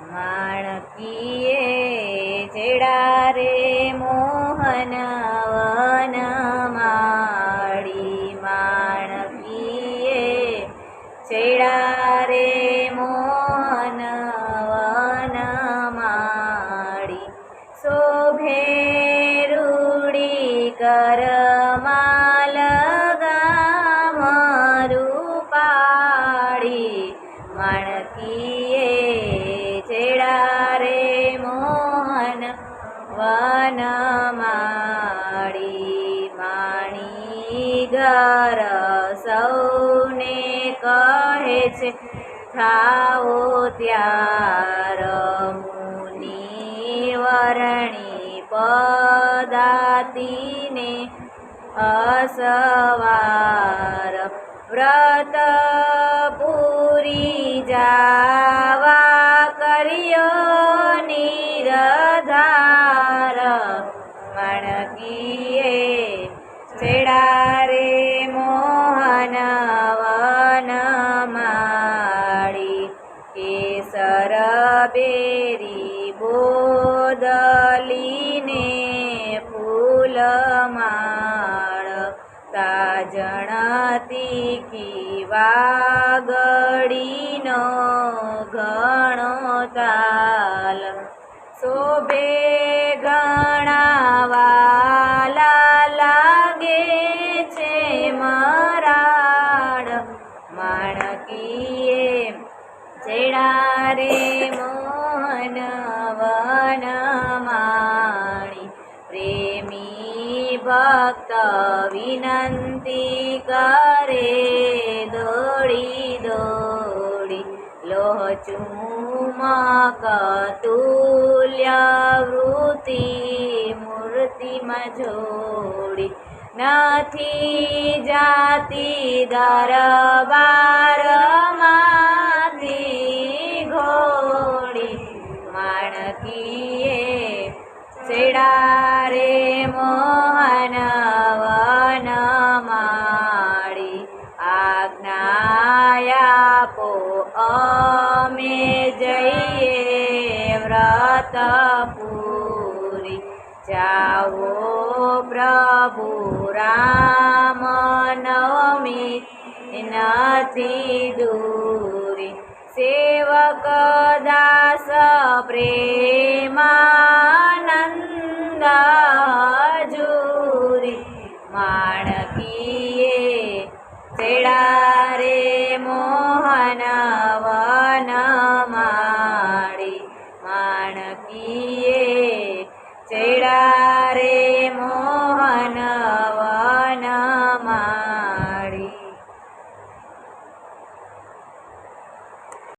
માણકીએ જેડા રે મોહન વન માળી. માણકીએ જેડા રે મોહન વન માળી. શોભે રૂડી કર વન માળી માણી ઘર સૌને કહે છે, થાઓ ત્યાર મુનિ વરણી પદાતીને અસવાર વ્રત પૂરી જાવા બેરી બોદલીને ફૂલમાળ તાજણતી કી વાગડીનો ઘણો તાલ. શોભે ઘણાવાલા લાગે છે મરાડ. માણકીએ છેડા રે મોહન માણી પ્રેમી ભક્ત વિનંતી કરે દોડી દોડી લોહ ચુમક તુલ્ય વૃત્તિ મૂર્તિમાં જોડી નથી જાતી દરબારમાંથી છેડા રે મોહન આજ્ઞાયાપો અમે જઈએ વ્રત પૂરી. જાઓ પ્રભુ રામ નવમી નથી દૂરી. સેવક દાસ પ્રેમાનંદ હાજુરી માણકીએ ચેડા રે મોહન વન માળી. માણકીએ ચેડા રે મોહન વન